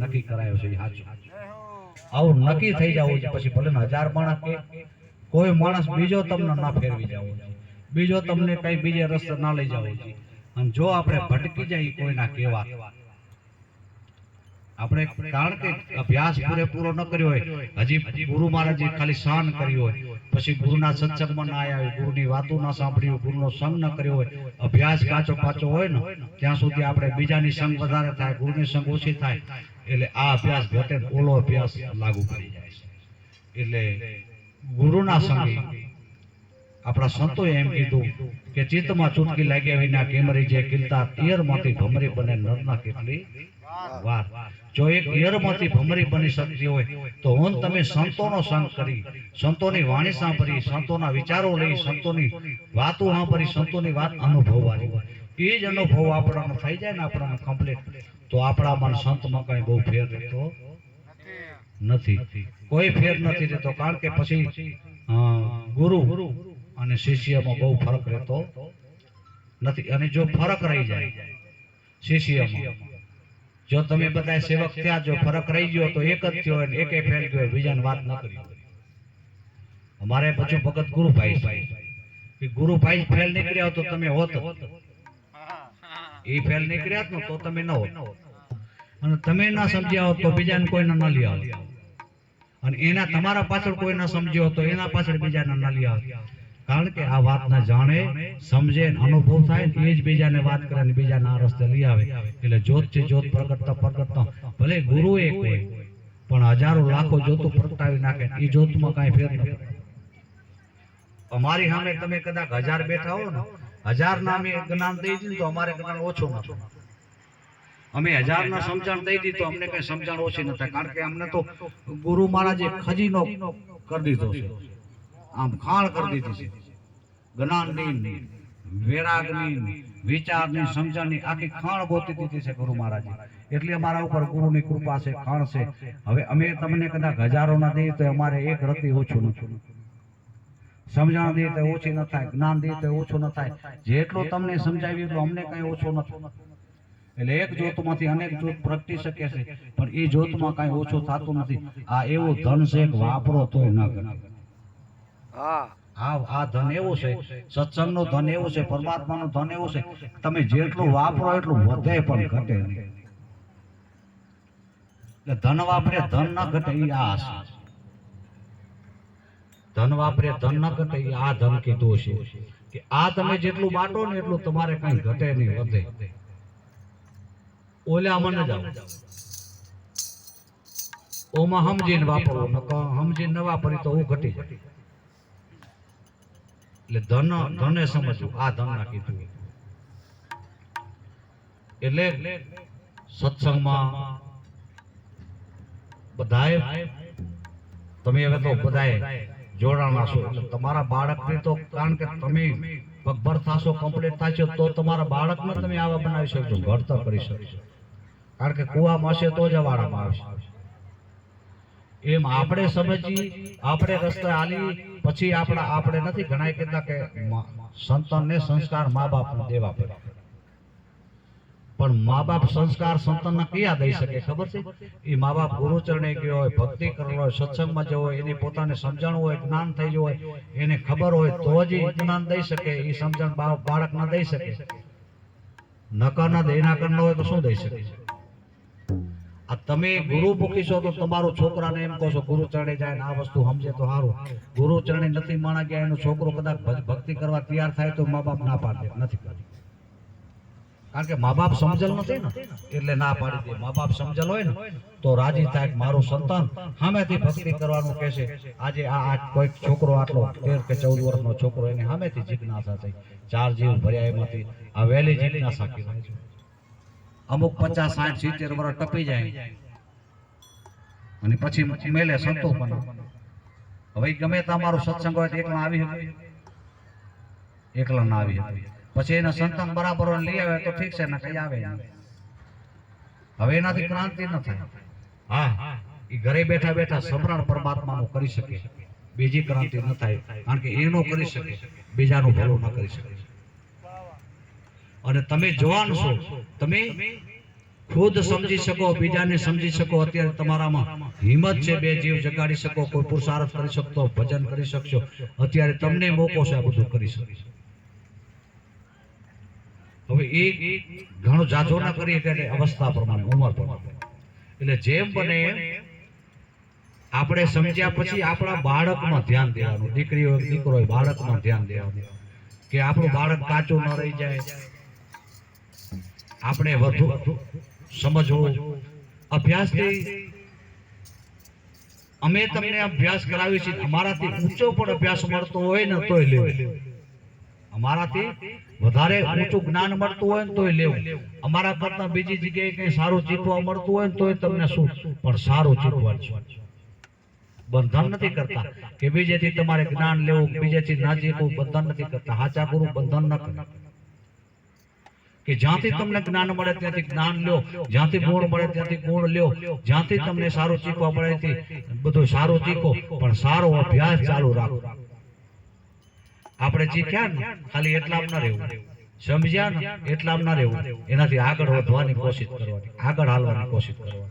નક્કી કરાયો છે સાચું. આવું નક્કી થઈ જવું છે, પછી ભલે હજાર માણસ કે કોઈ માણસ બીજો તમને ના ફેરવી જવો છે, બીજો તમને કઈ બીજે રસ્તે ના લઈ જવો છે. અને જો આપણે ભટકી જાય કોઈના કેવા. આપણે કારણ કે અભ્યાસ પૂરેપૂરો ન કર્યો હોય, હજી ગુરુ મહારાજે ખાલી સહન કર્યું હોય પછી ગુરુના સત્સંગમાં ના આવ્યા ગુરુની વાતો ના સાંભળી હોય, ગુરુનો સંગ ન કર્યો હોય, અભ્યાસ કાચો કાચો હોય ને, ત્યાં સુધી આપણે બીજાની સંગ વધારે થાય, ગુરુની સંગ ઓછી થાય, એટલે આ અભ્યાસ ઘટે ઓલો અભ્યાસ લાગુ પડી જાય છે. એટલે ગુરુના સંગે આપણા સંતોએ એમ કીધું કે ચિત્તમાં ચૂટકી લાગ્યા વિના કેમરી જે કિલતા તિયરમાંથી ભમરી બને નરના કેટલી વાર જો એક યરમાંથી ભમરી બની શકતી હોય, તો હું તમે સંતોનો સંગ કરી, સંતોની વાણી સાંભળી, સંતોના વિચારો લઈ, સંતોની વાતો સાંભળી, સંતોની વાત અનુભવવાની. એ જ અનુભવ આપણાનો થઈ જાય ને આપણાને કમ્પ્લીટ તો આપણામાં સંતમાં કઈ બહુ ફેર રહેતો નથી. કોઈ ફેર નથી રહેતો, કારણ કે પછી ગુરુ અને શિષ્યમાં બહુ ફરક રહેતો નથી. અને જો ફરક રહી જાય, શિષ્યમાં જો તમે બધા સેવક થયા જો, ફરક રહી ગયો તો એક જ થયો એકે ફેલ ગયો બીજાને વાત ન કરી અમારે પછી ભગત ગુરુભાઈ છે. એ ગુરુભાઈ ફેલ નીકળ્યા તો તમે હોત. એ ફેલ નીકળ્યા ને તો તમે ન હોત. અને તમે ના સમજ્યા હોત તો બીજાને કોઈને ન લઈ આવત અને એના તમારા પાછળ કોઈ ન સમજ્યો તો એના પાછળ બીજાને ન લઈ આવત કારણ કે આ વાત ના જાણે સમજે અનુભવ થાય એ જ બીજાને વાત કરે ને બીજાને આ રસ્તે લઈ આવે. એટલે જોત છે જોત પ્રગટતા પ્રગટતા ભલે ગુરુ એક હોય પણ હજારો લાખો જોતું પ્રગટાવી નાખે એ જોતમાં કાંઈ ફેર નહીં અમારી સામે તમે કદાચ હજાર બેઠા હો ને, હજાર ના અમે જ્ઞાન દઈ દીધું તો અમારે જ્ઞાન ઓછું નતું અમે હજાર ના સમજણ દઈ દીધું અમને કઈ સમજણ ઓછી ન થાય. કારણ કે અમને તો ગુરુ મહારાજે ખજીનો કરી દીધો છે. આમ ખાણ કરી દીધી જ્ઞાનની, વૈરાગની, વિચારની, સમજણની આખી ખાણ ગોતી દીધી છે ગુરુ મહારાજ. એટલે અમારા ઉપર ગુરુની કૃપા છે, ખાણ છે. હવે અમે તમને કદાચ હજારો ના દઈએ તો અમારે એક રતી ઓછું નથી. સમજણ દઈએ તો ઓછી ન થાય, જ્ઞાન દઈએ તો ઓછું ન થાય. જેટલું તમને સમજાવ્યું એટલું અમને કઈ ઓછું નથી. એટલે એક જોતમાંથી અનેક જોત પ્રગટી શકે છે, પણ એ જોતમાં કઈ ઓછું થતું નથી. આ એવો ધન છે વાપરો તોય ન ગણે હા. આ ધન એવું છે. સત્સંગનું ધન એવું છે પરમાત્માનું ધન એવું છે. તમે જેટલું વાપરો એટલું વધે પણ ઘટે નહીં. ધન વાપરે ધન ન ઘટે એ આ છે ધન વાપરે ધન ન ઘટે એ આ ધન કીધું છે. કે આ તમે જેટલું બાટો ને એટલું તમારે કઈ ઘટે નહીં વધે. ઓલા મને જાઓ. ઓમાં સમજીને વાપરો સમજીને ન વાપરી તો હું ઘટી જાય એટલે ધન ધને સમજવું. આ ધન ના કીધું એટલે સત્સંગમાં બધાએ તમે હવે તો બધાએ જોડાણા છો. તમારા બાળકને તો કારણ કે તમે પગભર થશો કમ્પ્લીટ થશો, તો તમારા બાળકને તમે આવા બનાવી શકશો, ઘડતર કરી શકશો. કારણ કે કુવામાં હશે તો જ વાળામાં આવશે. એમ આપણે સમજી આપણે રસ્તે હાલી પછી આપણા આપણે નથી ઘણા કહેતા કે સંતાનને સંસ્કાર મા બાપ દેવા પડે. પણ મા બાપ સંસ્કાર સંતાનને કયા દઈ શકે, ખબર છે? એ મા બાપ ગુરુચરણે ગયો હોય, ભક્તિ કરેલો હોય, સત્સંગમાં જવો હોય, એની પોતાને સમજણ હોય, જ્ઞાન થઈ ગયું હોય, એને ખબર હોય, તો જ એ જ્ઞાન દઈ શકે એ સમજણ બાળક ના દઈ શકે. નકર ના એના કરના હોય તો શું દઈ શકે? આ તમે ગુરુ મૂકી છો તો તમારો છોકરાને એમ કહો છો, ગુરુ ચરણે જાય આ વસ્તુ સમજે તો સારું. ગુરુ ચરણે નથી માણા ગયા, એનો છોકરો કદાચ ભક્તિ કરવા તૈયાર થાય તો મા બાપ ના પાડે, નથી કરતી કારણ કે મા બાપ સમજલ નથી ને, એટલે ના પાડી દે. મા બાપ સમજલ હોય ને, તો રાજી થાય મારું સંતાન સામેથી ભક્તિ કરવાનું કહેશે આજે આ કોઈક છોકરો આટલો તેર કે ચૌદ વર્ષનો છોકરો એની સામેથી જિજ્ઞાસા થઈ, ચાર જીવ ભર્યા એમાંથી, આ વહેલી જિજ્ઞાસા કહેવાય અમુક પચાસ, સાઠ, સિત્તેર વર્ષ ટપી જાય. અને પછી મેલે સંતો પણ હવે ગમે તમારું સત્સંગ હોય એકલા આવી શકે. એકલા ના આવી શકે. પછી એના સંતાન બરાબર લઈ આવે તો ઠીક છે, ને કઈ આવે. હવે એનાથી ક્રાંતિ ન થાય. હા એ ઘરે બેઠા બેઠા સમરણ પરમાત્માનું કરી શકે. બીજી ક્રાંતિ ન થાય. કારણ કે એનો કરી શકે. બીજાનું ભલું ન કરી શકે. અને તમે જવાન છો. તમે ખુદ સમજી શકો બીજાને સમજી શકો. અત્યારે તમારામાં હિંમત છે બે જીવ જગાડી શકો કોઈ પુરુષાર્થ કરી શકતો ભજન કરી શકશો. અત્યારે તમને મોકો છે આ બધું કરી શકો. હવે એ ઘણો જાજો ના કરીએ ત્યારે અવસ્થા પ્રમાણે ઉંમર પ્રમાણે. એટલે જેમ બને આપણે સમજ્યા પછી આપણા બાળકમાં ધ્યાન દેવાનું દીકરી હોય દીકરો હોય બાળકમાં ધ્યાન દેવાનું. કે આપણું બાળક કાચું ન રહી જાય. આપણે વધુ સમજવું અભ્યાસથી અમે તમને અભ્યાસ કરાવી છે અમારાથી ઊંચો પણ અભ્યાસ મળતો હોય ને તોય લેવું. અમારાથી વધારે ઊંચું જ્ઞાન મળતું હોય ને તોય લેવું. અમારા કરતા બીજી જગ્યાએ કઈ સારું જીતવા મળતું હોય ને તોય તમને શું? પણ સારું શીખવાડશું બંધન નથી કરતા કે બીજેથી તમારે જ્ઞાન લેવું, બીજેથી ના જીતવું, બંધન નથી કરતા. હાચા ગુરુ બંધન ન કરે. કે જ્યાંથી તમને જ્ઞાન મળે ત્યાંથી જ્ઞાન લ્યો. જ્યાંથી ગુણ મળે ત્યાંથી ગુણ લ્યો. જ્યાંથી તમને સારું શીખવા મળે ત્યાંથી બધું સારું શીખો. પણ સારો અભ્યાસ ચાલુ રાખો. આપણે શીખ્યા ને ખાલી એટલા ન રહેવું. સમજ્યા ને એટલા ન રહેવું. એનાથી આગળ વધવાની કોશિશ કરવાની. આગળ હાલવાની કોશિશ કરવાની.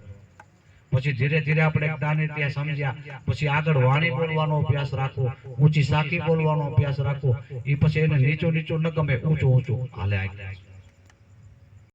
પછી ધીરે ધીરે આપણે જ્ઞાની ત્યાં સમજ્યા. પછી આગળ વાણી બોલવાનો અભ્યાસ રાખવો ઊંચી સાકી બોલવાનો અભ્યાસ રાખવો એ પછી એને નીચું નીચું ન ગમે ઊંચું ઊંચું. હાલે આગળ